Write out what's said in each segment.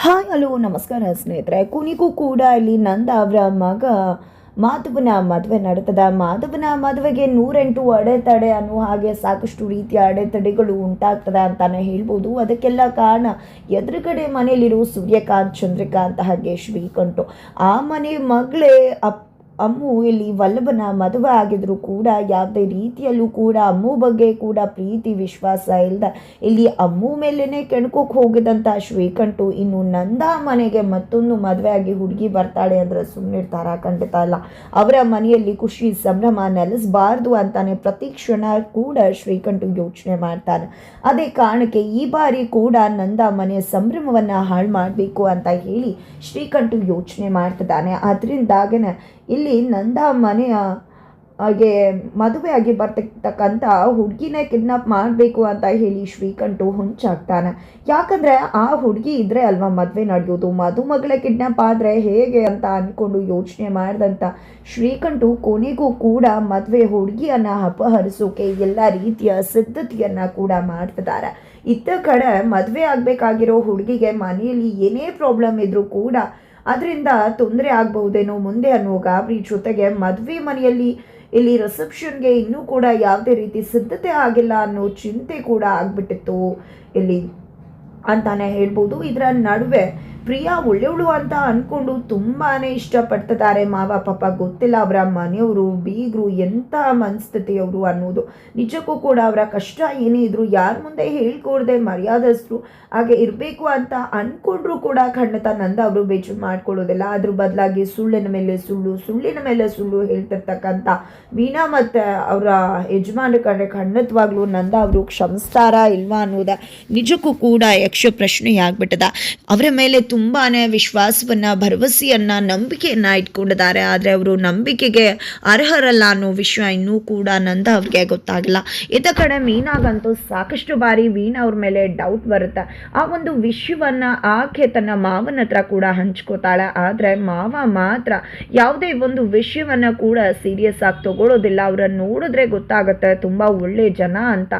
Hi, hello, ನಮಸ್ಕಾರ ಸ್ನೇಹಿತರೆ. ಕುನಿಗೂ ಕೂಡ ಇಲ್ಲಿ ನಂದ ಅವರ ಮಗ ಮಾಧವನ ಮದುವೆ ನಡೀತದ. ಮಾಧವನ ಮದುವೆಗೆ ನೂರೆಂಟು ಅಡೆತಡೆ ಅನ್ನೋ ಹಾಗೆ ಸಾಕಷ್ಟು ರೀತಿಯ ಅಡೆತಡೆಗಳು ಉಂಟಾಗ್ತದೆ ಅಂತಾನೆ ಹೇಳ್ಬೋದು. ಅದಕ್ಕೆಲ್ಲ ಕಾರಣ ಎದುರುಗಡೆ ಮನೆಯಲ್ಲಿರೋ ಸೂರ್ಯಕಾಂತ್, ಚಂದ್ರಕಾಂತ್ ಹಾಗೆ ಶ್ರೀಕಂಠು. ಆ ಮನೆ ಮಗಳೇ ಅಪ್ ಅಮ್ಮು ಇಲ್ಲಿ ವಲ್ಲಭನ ಮದುವೆ ಆಗಿದ್ರು ಕೂಡ ಯಾವುದೇ ರೀತಿಯಲ್ಲೂ ಕೂಡ ಅಮ್ಮು ಬಗ್ಗೆ ಕೂಡ ಪ್ರೀತಿ, ವಿಶ್ವಾಸ ಇಲ್ಲದ ಇಲ್ಲಿ ಅಮ್ಮು ಮೇಲೇ ಕೆಣಕೋಕ್ ಹೋಗಿದಂಥ ಶ್ರೀಕಂಠು ಇನ್ನು ನಂದಾ ಮನೆಗೆ ಮತ್ತೊಂದು ಮದುವೆ ಆಗಿ ಹುಡುಗಿ ಬರ್ತಾಳೆ ಅಂದ್ರೆ ಸುಮ್ಮನಿರ್ತಾರ ಖಂಡಿತ ಅಲ್ಲ. ಅವರ ಮನೆಯಲ್ಲಿ ಖುಷಿ, ಸಂಭ್ರಮ ನೆಲೆಸಬಾರ್ದು ಅಂತಾನೆ ಪ್ರತಿ ಕ್ಷಣ ಕೂಡ ಶ್ರೀಕಂಠು ಯೋಚನೆ ಮಾಡ್ತಾನೆ. ಅದೇ ಕಾರಣಕ್ಕೆ ಈ ಬಾರಿ ಕೂಡ ನಂದಾ ಮನೆಯ ಸಂಭ್ರಮವನ್ನು ಹಾಳು ಮಾಡಬೇಕು ಅಂತ ಹೇಳಿ ಶ್ರೀಕಂಠು ಯೋಚನೆ ಮಾಡ್ತಿದ್ದಾನೆ. ಅದರಿಂದಾಗನೇ ಇಲ್ಲಿ ನಂದಾ ಮನೆಯ ಹಾಗೆ ಮದುವೆಯಾಗಿ ಬರ್ತಕ್ಕಂಥ ಹುಡುಗಿನೇ ಕಿಡ್ನಾಪ್ ಮಾಡಬೇಕು ಅಂತ ಹೇಳಿ ಶ್ರೀಕಂಠು ಹುಂಚಾಗ್ತಾನೆ. ಯಾಕಂದರೆ ಆ ಹುಡುಗಿ ಇದ್ದರೆ ಅಲ್ವಾ ಮದುವೆ ನಡೆಯೋದು? ಮದುಮಗಳೇ ಕಿಡ್ನಾಪ್ ಆದರೆ ಹೇಗೆ ಅಂತ ಅಂದ್ಕೊಂಡು ಯೋಚನೆ ಮಾಡಿದಂಥ ಶ್ರೀಕಂಠು ಕೊನೆಗೂ ಕೂಡ ಮದುವೆ ಹುಡುಗಿಯನ್ನು ಅಪಹರಿಸೋಕೆ ಎಲ್ಲ ರೀತಿಯ ಸಿದ್ಧತೆಯನ್ನು ಕೂಡ ಮಾಡ್ತಿದ್ದಾರೆ. ಇತ್ತ ಕಡೆ ಮದುವೆ ಆಗಬೇಕಾಗಿರೋ ಹುಡುಗಿಗೆ ಮನೆಯಲ್ಲಿ ಏನೇ ಪ್ರಾಬ್ಲಮ್ ಇದ್ರೂ ಕೂಡ ಅದರಿಂದ ತೊಂದರೆ ಆಗಬಹುದೇನೋ ಮುಂದೆ ಅನ್ನೋ ಗಾಬರಿ ಜೊತೆಗೆ ಮದುವೆ ಮನೆಯಲ್ಲಿ ಇಲ್ಲಿ ರಿಸೆಪ್ಷನ್ಗೆ ಇನ್ನೂ ಕೂಡ ಯಾವುದೇ ರೀತಿ ಸಿದ್ಧತೆ ಆಗಿಲ್ಲ ಅನ್ನೋ ಚಿಂತೆ ಕೂಡ ಆಗ್ಬಿಟ್ಟಿತ್ತು ಇಲ್ಲಿ ಅಂತಾನೆ ಹೇಳ್ಬೋದು. ಇದರ ನಡುವೆ ಪ್ರಿಯಾ ಒಳ್ಳೆವಳು ಅಂತ ಅಂದ್ಕೊಂಡು ತುಂಬಾ ಇಷ್ಟಪಡ್ತಿದ್ದಾರೆ. ಮಾವ, ಪಾಪ ಗೊತ್ತಿಲ್ಲ ಅವರ ಮನೆಯವರು, ಬೀಗರು ಎಂಥ ಮನಸ್ಥಿತಿಯವರು ಅನ್ನೋದು. ನಿಜಕ್ಕೂ ಕೂಡ ಅವರ ಕಷ್ಟ ಏನೇ ಇದ್ರು ಯಾರ ಮುಂದೆ ಹೇಳ್ಕೊಡ್ದೆ ಮರ್ಯಾದಸ್ರು ಹಾಗೆ ಇರಬೇಕು ಅಂತ ಅಂದ್ಕೊಂಡ್ರು ಕೂಡ ಖಂಡಿತ ನಂದ ಅವರು ಬೇಜಾರು ಮಾಡ್ಕೊಳ್ಳೋದಿಲ್ಲ. ಅದ್ರ ಬದಲಾಗಿ ಸುಳ್ಳಿನ ಮೇಲೆ ಸುಳ್ಳು, ಸುಳ್ಳಿನ ಮೇಲೆ ಸುಳ್ಳು ಹೇಳ್ತಿರ್ತಕ್ಕಂಥ ವೀಣಾ ಮತ್ತು ಅವರ ಯಜಮಾನ ಕಂಡ್ರೆ ಖಂಡಿತವಾಗ್ಲೂ ನಂದ ಅವರು ಕ್ಷಮಿಸ್ತಾರಾ ಇಲ್ವಾ ಅನ್ನೋದ ನಿಜಕ್ಕೂ ಕೂಡ ಯಕ್ಷ ಪ್ರಶ್ನೆ ಆಗ್ಬಿಟ್ಟದ ಅವರ ಮೇಲೆ ತುಂಬಾ ವಿಶ್ವಾಸವನ್ನು, ಭರವಸೆಯನ್ನು, ನಂಬಿಕೆಯನ್ನು ಇಟ್ಕೊಂಡಿದ್ದಾರೆ. ಆದರೆ ಅವರು ನಂಬಿಕೆಗೆ ಅರ್ಹರಲ್ಲ ಅನ್ನೋ ವಿಷಯ ಇನ್ನೂ ಕೂಡ ನಂದ ಅವ್ರಿಗೆ ಗೊತ್ತಾಗಿಲ್ಲ. ಇತ್ತ ಕಡೆ ಮೀನಾಗಂತೂ ಸಾಕಷ್ಟು ಬಾರಿ ವೀಣಾ ಅವ್ರ ಮೇಲೆ ಡೌಟ್ ಬರುತ್ತೆ. ಆ ಒಂದು ವಿಷಯವನ್ನು ಆಕೆ ತನ್ನ ಮಾವನ ಹತ್ರ ಕೂಡ ಹಂಚ್ಕೋತಾಳೆ. ಆದರೆ ಮಾವ ಮಾತ್ರ ಯಾವುದೇ ಒಂದು ವಿಷಯವನ್ನು ಕೂಡ ಸೀರಿಯಸ್ ಆಗಿ ತಗೊಳ್ಳೋದಿಲ್ಲ ಅವರನ್ನು ನೋಡಿದ್ರೆ ಗೊತ್ತಾಗುತ್ತೆ, ತುಂಬ ಒಳ್ಳೆ ಜನ ಅಂತ.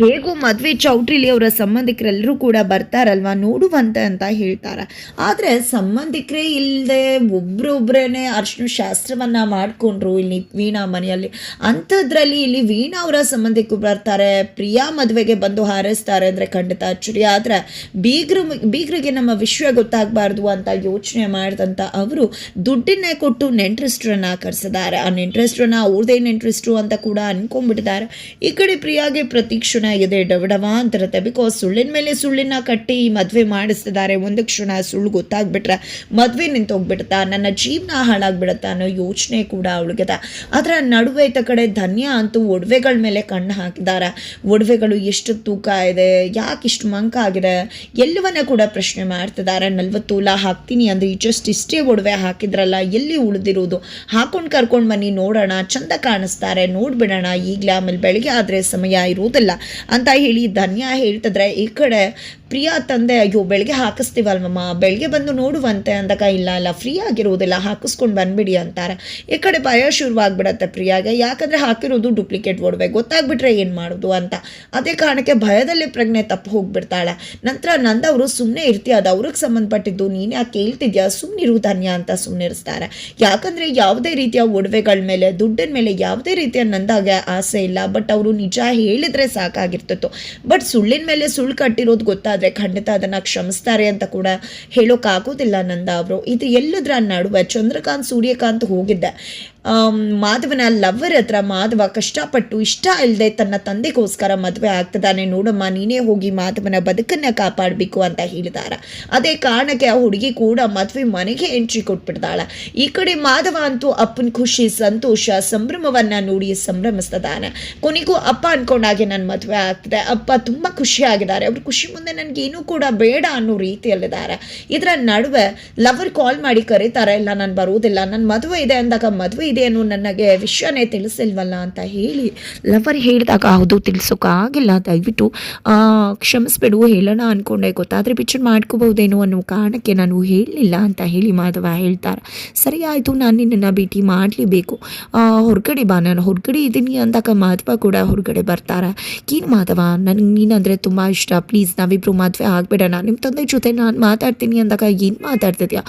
ಹೇಗೂ ಮದುವೆ ಚೌಟ್ರಿಲಿ ಅವರ ಸಂಬಂಧಿಕರೆಲ್ಲರೂ ಕೂಡ ಬರ್ತಾರಲ್ವಾ? ನೋಡುವಂತೆ ಅಂತ ಹೇಳ್ತಾರೆ. ಆದರೆ ಸಂಬಂಧಿಕರೇ ಇಲ್ಲದೆ ಒಬ್ರೊಬ್ರೇನೆ ಅರ್ಶಿನ ಶಾಸ್ತ್ರವನ್ನು ಮಾಡಿಕೊಂಡ್ರು ಇಲ್ಲಿ ವೀಣಾ ಮನೆಯಲ್ಲಿ. ಅಂಥದ್ರಲ್ಲಿ ಇಲ್ಲಿ ವೀಣಾ ಅವರ ಸಂಬಂಧಿಕರು ಬರ್ತಾರೆ, ಪ್ರಿಯಾ ಮದುವೆಗೆ ಬಂದು ಹಾರೈಸ್ತಾರೆ ಅಂದರೆ ಖಂಡಿತ ಅಚ್ಚುರಿ. ಆದರೆ ಬೀಗ್ರ ಬೀಗ್ರಿಗೆ ನಮ್ಮ ವಿಷಯ ಗೊತ್ತಾಗಬಾರ್ದು ಅಂತ ಯೋಚನೆ ಮಾಡಿದಂಥ ಅವರು ದುಡ್ಡನ್ನೇ ಕೊಟ್ಟು ನೆಂಟ್ರಿಸ್ಟ್ರನ್ನ ಕರೆಸಿದ್ದಾರೆ. ಆ ನೆಂಟ್ರಿಸ್ಟ್ರನ್ನ ಅವ್ರದೇ ನೆಂಟ್ರಿಸ್ಟ್ರು ಅಂತ ಕೂಡ ಅನ್ಕೊಂಡ್ಬಿಟ್ಟಿದ್ದಾರೆ. ಈ ಕಡೆ ಪ್ರಿಯಾಗೆ ಪ್ರತಿ ಕ್ಷಣ ಇದೆ ಡವಡವ ಅಂತಿರುತ್ತೆ. ಬಿಕಾಸ್ ಸುಳ್ಳಿನ ಮೇಲೆ ಸುಳ್ಳಿನ ಕಟ್ಟಿ ಮದುವೆ ಮಾಡಿಸ್ತಿದ್ದಾರೆ. ಒಂದು ಕ್ಷಣ ಸುಳ್ಳು ಗೊತ್ತಾಗ್ಬಿಟ್ರೆ ಮದುವೆ ನಿಂತೋಗ್ಬಿಡುತ್ತಾ, ನನ್ನ ಜೀವನ ಹಾಳಾಗ್ಬಿಡುತ್ತಾ ಅನ್ನೋ ಯೋಚನೆ ಕೂಡ ಅವಳಿಗಿದೆ. ಅದರ ನಡುವೆ ಇತ್ತ ಕಡೆ ಧನ್ಯ ಅಂತೂ ಒಡವೆಗಳ ಮೇಲೆ ಕಣ್ಣು ಹಾಕಿದಾರ ಒಡವೆಗಳು ಎಷ್ಟು ತೂಕ ಇದೆ, ಯಾಕೆ ಇಷ್ಟು ಮಂಕ ಆಗಿದೆ, ಎಲ್ಲವನ್ನ ಕೂಡ ಪ್ರಶ್ನೆ ಮಾಡ್ತಿದ್ದಾರೆ. ನಲ್ವತ್ತು ಲಾ ಹಾಕ್ತೀನಿ ಅಂದರೆ ಜಸ್ಟ್ ಇಷ್ಟೇ ಒಡವೆ ಹಾಕಿದ್ರಲ್ಲ, ಎಲ್ಲಿ ಉಳಿದಿರೋದು? ಹಾಕೊಂಡು ಕರ್ಕೊಂಡು ಬನ್ನಿ, ನೋಡೋಣ, ಚಂದ ಕಾಣಿಸ್ತಾರೆ, ನೋಡ್ಬಿಡೋಣ, ಈಗಲೇ ಆಮೇಲೆ ಬೆಳಗ್ಗೆ ಆದರೆ ಸಮಯ ಇರೋದಿಲ್ಲ ಅಂತ ಹೇಳಿ ಧನ್ಯ ಹೇಳ್ತಿದ್ರೆ, ಈ ಕಡೆ ಪ್ರಿಯಾ ತಂದೆ, ಅಯ್ಯೋ ಬೆಳಗ್ಗೆ ಹಾಕಿಸ್ತೀವಲ್ವಮ್ಮ? ಬೆಳಗ್ಗೆ ಬಂದು ನೋಡುವಂತೆ ಅಂದಾಗ ಇಲ್ಲ ಇಲ್ಲ, ಫ್ರೀ ಆಗಿರುವುದಿಲ್ಲ ಹಾಕಿಸ್ಕೊಂಡು ಬಂದ್ಬಿಡಿ ಅಂತಾರೆ. ಈ ಕಡೆ ಭಯ ಶುರುವಾಗ್ಬಿಡತ್ತೆ ಪ್ರಿಯಾಗೆ. ಯಾಕಂದರೆ ಹಾಕಿರೋದು ಡೂಪ್ಲಿಕೇಟ್ ಒಡವೆ, ಗೊತ್ತಾಗ್ಬಿಟ್ರೆ ಏನು ಮಾಡೋದು ಅಂತ. ಅದೇ ಕಾರಣಕ್ಕೆ ಭಯದಲ್ಲಿ ಪ್ರಜ್ಞೆ ತಪ್ಪು ಹೋಗ್ಬಿಡ್ತಾಳೆ. ನಂತರ ನಂದವರು ಸುಮ್ಮನೆ ಇರ್ತೀಯ, ಅದು ಅವ್ರಿಗೆ ಸಂಬಂಧಪಟ್ಟಿದ್ದು. ನೀನೇ ಯಾಕೆ ಕೇಳ್ತಿದ್ಯಾ? ಸುಮ್ಮನಿರು ಧನ್ಯ ಅಂತ ಸುಮ್ಮನಿರಿಸ್ತಾರೆ ಯಾಕಂದರೆ ಯಾವುದೇ ರೀತಿಯ ಒಡವೆಗಳ ಮೇಲೆ, ದುಡ್ಡಿನ ಮೇಲೆ ಯಾವುದೇ ರೀತಿಯ ನಂದಾಗೆ ಆಸೆ ಇಲ್ಲ. ಬಟ್ ಅವರು ನಿಜ ಹೇಳಿದರೆ ಸಾಕಾಗಿರ್ತಿತ್ತು. ಬಟ್ ಸುಳ್ಳಿನ ಮೇಲೆ ಸುಳ್ಳು ಕಟ್ಟಿರೋದು ಗೊತ್ತಾದರೆ ಖಂಡಿತ ಅದನ್ನು ಕ್ಷಮಿಸ್ತಾರೆ ಅಂತ ಕೂಡ ಹೇಳೋಕ್ಕಾಗೋದಿಲ್ಲ ನಂದ ಅವರು ಇದು ಎಲ್ಲದರ ನಡುವೆ ಚಂದ್ರಕಾಂತ್ ಸೂರ್ಯಕಾಂತ್ ಹೋಗಿದ್ದೆ. ಮಾಧವನ ಲವ್ವರ್ ಹತ್ರ ಮಾಧವ ಕಷ್ಟಪಟ್ಟು ಇಷ್ಟ ಇಲ್ಲದೆ ತನ್ನ ತಂದೆಗೋಸ್ಕರ ಮದುವೆ ಆಗ್ತದಾನೆ ನೋಡಮ್ಮ, ನೀನೇ ಹೋಗಿ ಮಾಧವನ ಬದುಕನ್ನು ಕಾಪಾಡಬೇಕು ಅಂತ ಹೇಳಿದಾರ. ಅದೇ ಕಾರಣಕ್ಕೆ ಆ ಹುಡುಗಿ ಕೂಡ ಮದುವೆ ಮನೆಗೆ ಎಂಟ್ರಿ ಕೊಟ್ಬಿಡ್ತಾಳೆ ಈ ಕಡೆ ಮಾಧವ ಅಂತೂ ಅಪ್ಪನ ಖುಷಿ, ಸಂತೋಷ, ಸಂಭ್ರಮವನ್ನು ನೋಡಿ ಸಂಭ್ರಮಿಸ್ತದಾನೆ ಕೊನೆಗೂ ಅಪ್ಪ ಅನ್ಕೊಂಡಾಗೆ ನನ್ನ ಮದುವೆ ಆಗ್ತದೆ. ಅಪ್ಪ ತುಂಬ ಖುಷಿಯಾಗಿದ್ದಾರೆ ಅವ್ರ ಖುಷಿ ಮುಂದೆ ನನಗೇನೂ ಕೂಡ ಬೇಡ ಅನ್ನೋ ರೀತಿಯಲ್ಲಿದ್ದಾರೆ. ಇದರ ನಡುವೆ ಲವರ್ ಕಾಲ್ ಮಾಡಿ ಕರೀತಾರೆ. ಇಲ್ಲ, ನಾನು ಬರೋದಿಲ್ಲ. ನನ್ನ ಮದುವೆ ಇದೆ ಅಂದಾಗ ಮದುವೆ ಅನ್ನೋ ನನಗೆ ವಿಷಯನೇ ತಿಳಿಸಿಲ್ವಲ್ಲ ಅಂತ ಹೇಳಿ ಲವರ್ ಹೇಳಿದಾಗ, ಹೌದು ಆಗಿಲ್ಲ. ದಯವಿಟ್ಟು ಕ್ಷಮಿಸ್ಬಿಡು, ಹೇಳೋಣ ಅಂದ್ಕೊಂಡೆ ಗೊತ್ತಾದರೆ ಪಿಕ್ಚರ್ ಮಾಡ್ಕೋಬಹುದೇನೋ ಅನ್ನೋ ಕಾರಣಕ್ಕೆ ನಾನು ಹೇಳಲಿಲ್ಲ ಅಂತ ಹೇಳಿ ಮಾಧವ ಹೇಳ್ತಾರೆ. ಸರಿ ಆಯಿತು, ನಾನು ನಿನ್ನನ್ನು ಭೇಟಿ ಮಾಡಲೇಬೇಕು. ಹೊರಗಡೆ ಬಾ, ನಾನು ಹೊರಗಡೆ ಇದ್ದೀನಿ ಅಂದಾಗ ಮಾಧವ ಕೂಡ ಹೊರಗಡೆ ಬರ್ತಾರೆ. ಏನು ಮಾಧವ, ನನಗೆ ನೀನಂದರೆ ತುಂಬ ಇಷ್ಟ. ಪ್ಲೀಸ್ ನಾವಿಬ್ಬರು ಮದುವೆ ನಾನು ನಿಮ್ಮ ತಂದೆ ಜೊತೆ ನಾನು ಮಾತಾಡ್ತೀನಿ ಅಂದಾಗ ಏನು ಮಾತಾಡ್ತಿದ್ಯಾ?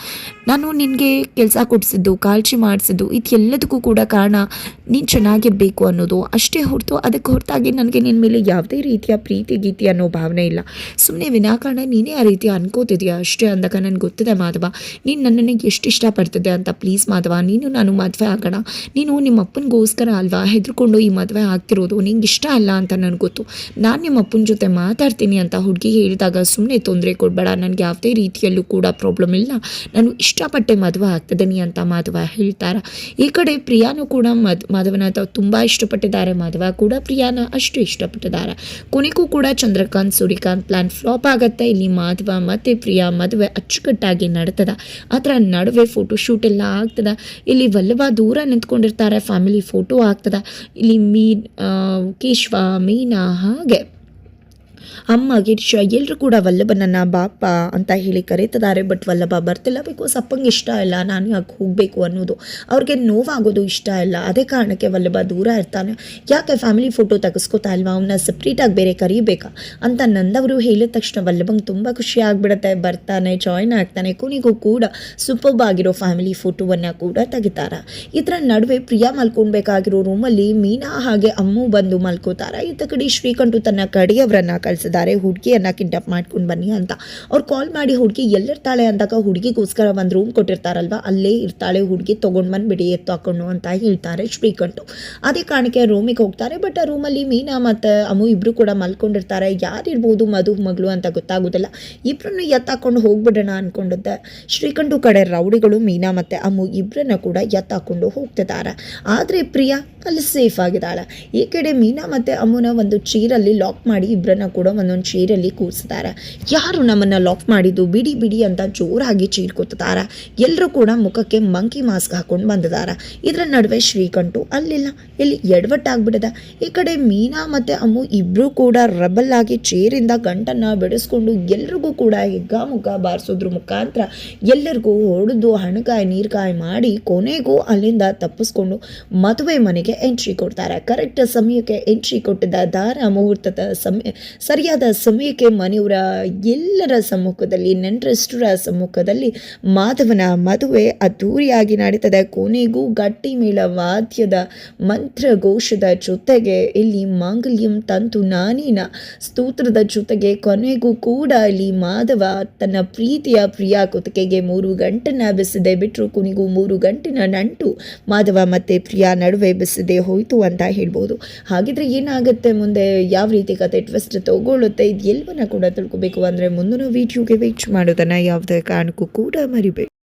ನಾನು ನಿನಗೆ ಕೆಲಸ ಕೊಡಿಸಿದ್ದು ಕಾಳಜಿ ಮಾಡಿಸಿದ್ದು ಇದೆಲ್ಲದಕ್ಕೂ ಕೂಡ ಕಾರಣ ನೀನು ಚೆನ್ನಾಗಿರಬೇಕು ಅನ್ನೋದು. ಅಷ್ಟೇ ಹೊರತು ಅದಕ್ಕೆ ಹೊರತಾಗಿ ನನಗೆ ನಿನ್ನ ಮೇಲೆ ಯಾವುದೇ ರೀತಿಯ ಪ್ರೀತಿ, ಗೀತಿ ಅನ್ನೋ ಭಾವನೆ ಇಲ್ಲ. ಸುಮ್ಮನೆ ವಿನಾಕಾರಣ ನೀನೇ ಆ ರೀತಿ ಅನ್ಕೋತಿದ್ಯಾ? ಅಷ್ಟೇ ಅಂದಾಗ ನನಗೆ ಗೊತ್ತಿದೆ ಮಾಧವ. ನೀನು ನನ್ನನ್ನು ಎಷ್ಟು ಇಷ್ಟಪಡ್ತಿದ್ದೆ ಅಂತ ಪ್ಲೀಸ್ ಮಾಧವ. ನೀನು ನಾನು ಮದುವೆ ಆಗೋಣ. ನೀನು ನಿಮ್ಮ ಅಪ್ಪನಿಗೋಸ್ಕರ ಅಲ್ವಾ ಹೆದರ್ಕೊಂಡು ಈ ಮದುವೆ ಆಗ್ತಿರೋದು? ನಿಂಗೆ ಇಷ್ಟ ಅಲ್ಲ ಅಂತ ನನಗೆ ಗೊತ್ತು. ನಾನು ನಿಮ್ಮ ಅಪ್ಪನ ಜೊತೆ ಮಾತಾಡ್ತೀನಿ ಅಂತ ಹುಡುಗಿ ಹೇಳಿದಾಗ ಸುಮ್ಮನೆ ತೊಂದರೆ ಕೊಡಬೇಡ. ನನಗೆ ಯಾವುದೇ ರೀತಿಯಲ್ಲೂ ಕೂಡ ಪ್ರಾಬ್ಲಮ್ ಇಲ್ಲ. ನಾನು ಇಷ್ಟಪಟ್ಟೆ ಮದುವೆ ಆಗ್ತಿದ್ದೀನಿ ಅಂತ ಮಾಧವ ಹೇಳ್ತಾರೆ. ಈ ಪ್ರಿಯಾನು ಕೂಡ ಮದ್, ಮಾಧವನ ತುಂಬ ಇಷ್ಟಪಟ್ಟಿದ್ದಾರೆ. ಮಾಧವ ಕೂಡ ಪ್ರಿಯಾನ ಅಷ್ಟು ಇಷ್ಟಪಟ್ಟಿದ್ದಾರೆ. ಕೊನೆಗೂ ಕೂಡ ಚಂದ್ರಕಾಂತ್, ಸೂರ್ಯಕಾಂತ್ ಪ್ಲಾನ್ ಫ್ಲಾಪ್ ಆಗುತ್ತೆ. ಇಲ್ಲಿ ಮಾಧವ ಮತ್ತು ಪ್ರಿಯಾ ಮದುವೆ ಅಚ್ಚುಕಟ್ಟಾಗಿ ನಡ್ತದ. ಅದರ ನಡುವೆ ಫೋಟೋ ಶೂಟ್ ಎಲ್ಲ ಆಗ್ತದ. ಇಲ್ಲಿ ವಲ್ಲಭ ದೂರ ನಿಂತ್ಕೊಂಡಿರ್ತಾರೆ. ಫ್ಯಾಮಿಲಿ ಫೋಟೋ ಆಗ್ತದ. ಇಲ್ಲಿ ಮೀನ್ ಕೇಶವ, ಮೀನಾ ಹಾಗೆ. ಅಮ್ಮ ಗಿರೀಶ ಎಲ್ಲರೂ ಕೂಡ ವಲ್ಲಭನನ್ನ ಬಾಪ ಅಂತ ಹೇಳಿ ಕರೀತಿದ್ದಾರೆ ಬಟ್ ವಲ್ಲಭ ಬರ್ತಿಲ್ಲ ಬಿಕಾಸ್ ಅಪ್ಪಂಗೆ ಇಷ್ಟ ಇಲ್ಲ. ನಾನು ಯಾಕೆ ಹೋಗಬೇಕು ಅನ್ನೋದು ಅವ್ರಿಗೆ ನೋವಾಗೋದು ಇಷ್ಟ ಇಲ್ಲ. ಅದೇ ಕಾರಣಕ್ಕೆ ವಲ್ಲಭ ದೂರ ಇರ್ತಾನೆ. ಯಾಕೆ ಫ್ಯಾಮಿಲಿ ಫೋಟೋ ತೆಗೆಸ್ಕೋತಾ ಇಲ್ವಾ? ಅವನ್ನ ಸಪ್ರೇಟಾಗಿ ಬೇರೆ ಕರೀಬೇಕಾ? ಅಂತ ನಂದವರು ಹೇಳಿದ ತಕ್ಷಣ ವಲ್ಲಭಂಗೆ ತುಂಬ ಖುಷಿ ಆಗಿಬಿಡುತ್ತೆ. ಬರ್ತಾನೆ ಜಾಯ್ನ್ ಆಗ್ತಾನೆ. ಕೊನೆಗೂ ಕೂಡ ಸೂಪರ್ಬ್ ಆಗಿರೋ ಫ್ಯಾಮಿಲಿ ಫೋಟೋವನ್ನು ಕೂಡ ತೆಗಿತಾರ? ಇದರ ನಡುವೆ ಪ್ರಿಯಾ ಮಲ್ಕೊಳ್ಬೇಕಾಗಿರೋ ರೂಮಲ್ಲಿ ಮೀನಾ ಹಾಗೆ ಅಮ್ಮು ಬಂದು ಮಲ್ಕೋತಾರ? ಇತ್ತ ಕಡೆ ಶ್ರೀಕಂಠು ತನ್ನ ಕಡೆಯವರನ್ನ ಕಳಿಸಿದ್ದಾರೆ ಹುಡುಗಿಯನ್ನು ಕಿಡ್ನಾಪ್ ಮಾಡ್ಕೊಂಡು ಬನ್ನಿ ಅಂತ. ಅವ್ರು ಕಾಲ್ ಮಾಡಿ ಹುಡುಗಿ, ಎಲ್ಲಿರ್ತಾಳೆ? ಅಂದಾಗ ಹುಡುಗಿಗೋಸ್ಕರ ಒಂದು ರೂಮ್ ಕೊಟ್ಟಿರ್ತಾರಲ್ವ? ಅಲ್ಲೇ ಇರ್ತಾಳೆ, ಹುಡುಗಿ ತೊಗೊಂಡು ಬಂದುಬಿಡಿ ಎತ್ತು ಹಾಕೊಂಡು ಅಂತ ಹೇಳ್ತಾರೆ ಶ್ರೀಕಂಠು. ಅದೇ ಕಾರಣಕ್ಕೆ ರೂಮಿಗೆ ಹೋಗ್ತಾರೆ ಬಟ್ ಆ ರೂಮಲ್ಲಿ ಮೀನಾ ಮತ್ತು ಅಮ್ಮು ಇಬ್ಬರು ಕೂಡ ಮಲ್ಕೊಂಡಿರ್ತಾರೆ. ಯಾರಿರ್ಬೋದು ಮಧು, ಮಗಳು ಅಂತ ಗೊತ್ತಾಗೋದಿಲ್ಲ. ಇಬ್ಬರನ್ನು ಎತ್ತಾಕೊಂಡು ಹೋಗ್ಬಿಡೋಣ ಅಂದ್ಕೊಂಡಿದ್ದೆ ಶ್ರೀಕಂಠು ಕಡೆ ರೌಡಿಗಳು, ಮೀನಾ ಮತ್ತು ಅಮ್ಮು ಇಬ್ಬರನ್ನ ಕೂಡ ಎತ್ತಾಕೊಂಡು ಹೋಗ್ತಿದ್ದಾರೆ. ಆದರೆ ಪ್ರಿಯಾ ಅಲ್ಲಿ ಸೇಫ್ ಆಗಿದ್ದಾಳೆ. ಈ ಕಡೆ ಮೀನಾ ಮತ್ತು ಅಮ್ಮನ ಒಂದು ಚೀರಲ್ಲಿ ಲಾಕ್ ಮಾಡಿ ಇಬ್ಬರನ್ನ ಕೂಡ ಒಂದೊಂದು ಚೇರಲ್ಲಿ ಕೂರಿಸ್ತಾರೆ ಯಾರು ನಮ್ಮನ್ನು ಲಾಕ್ ಮಾಡಿದ್ದು? ಬಿಡಿ ಬಿಡಿ ಅಂತ ಜೋರಾಗಿ ಚೀರ್ಕೊತಾರೆ ಎಲ್ಲರೂ ಕೂಡ ಮುಖಕ್ಕೆ ಮಂಕಿ ಮಾಸ್ಕ್ ಹಾಕೊಂಡು ಬಂದಿದ್ದಾರೆ ಇದರ ನಡುವೆ ಶ್ರೀಕಂಠು, ಅಲ್ಲಿಲ್ಲ, ಇಲ್ಲಿ ಎಡವಟ್ಟಾಗ್ಬಿಟ್ಟಿದೆ ಈ ಕಡೆ ಮೀನಾ ಮತ್ತು ಅಮ್ಮು ಇಬ್ಬರು ಕೂಡ ರಬಲ್ ಆಗಿ ಚೇರಿಂದ ಗಂಟನ್ನು ಬಿಡಿಸ್ಕೊಂಡು ಎಲ್ರಿಗೂ ಕೂಡ ಹಿಗ್ಗಾಮುಗ್ಗ ಬಾರಿಸೋದ್ರ ಮುಖಾಂತರ ಎಲ್ಲರಿಗೂ ಹೊಡೆದು ಹಣಕಾಯಿ, ನೀರ್ಕಾಯಿ ಮಾಡಿ ಕೊನೆಗೂ ಅಲ್ಲಿಂದ ತಪ್ಪಿಸ್ಕೊಂಡು ಮದುವೆ ಮನೆಗೆ ಎಂಟ್ರಿ ಕೊಡ್ತಾರೆ. ಕರೆಕ್ಟ್ ಸಮಯಕ್ಕೆ ಎಂಟ್ರಿ ಕೊಟ್ಟಿದ್ದ ದಾರ ಮುಹೂರ್ತದ ಸಮಯ ಸರಿಯಾದ ಸಮಯಕ್ಕೆ ಮನೆಯವರ ಎಲ್ಲರ ಸಮ್ಮುಖದಲ್ಲಿ, ನೆಂಟರಷ್ಟರ ಸಮ್ಮುಖದಲ್ಲಿ ಮಾಧವನ ಮದುವೆ ಅದ್ದೂರಿಯಾಗಿ ನಡೀತದೆ. ಕೊನೆಗೂ ಗಟ್ಟಿ ಮೇಳ ವಾದ್ಯದ ಮಂತ್ರಘೋಷದ ಜೊತೆಗೆ ಇಲ್ಲಿ ಮಾಂಗಲ್ಯಂ ತಂತು ನಾನಿನ ಸ್ತೋತ್ರದ ಜೊತೆಗೆ ಕೊನೆಗೂ ಕೂಡ ಇಲ್ಲಿ ಮಾಧವ ತನ್ನ ಪ್ರೀತಿಯ ಪ್ರಿಯ ಕುತಿಕೆಗೆ ಮೂರು ಗಂಟನ್ನ ಬೆಸದೆ ಬಿಟ್ಟರು ಕೊನೆಗೂ ಮೂರು ಗಂಟಿನ ನಂಟು ಮಾಧವ ಮತ್ತೆ ಪ್ರಿಯಾ ನಡುವೆ ಬೆಸದೆ ಹೋಯಿತು ಅಂತ ಹೇಳ್ಬೋದು. ಹಾಗಿದ್ರೆ ಏನಾಗುತ್ತೆ ಮುಂದೆ? ಯಾವ ರೀತಿ ಕತೆ ಟ್ವಿಸ್ಟ್ ತಗೊಳ್ಳುತ್ತೆ ಇದು ಎಲ್ಲವನ್ನ ಕೂಡ ತಿಳ್ಕೊಬೇಕು. ಅಂದರೆ ಮುಂದಿನ ವಿಡಿಯೋಗೆ ವೇಟ್ ಮಾಡೋದನ್ನು ಯಾವುದೇ ಕಾರಣಕ್ಕೂ ಕೂಡ ಮರಿಬೇಡಿ.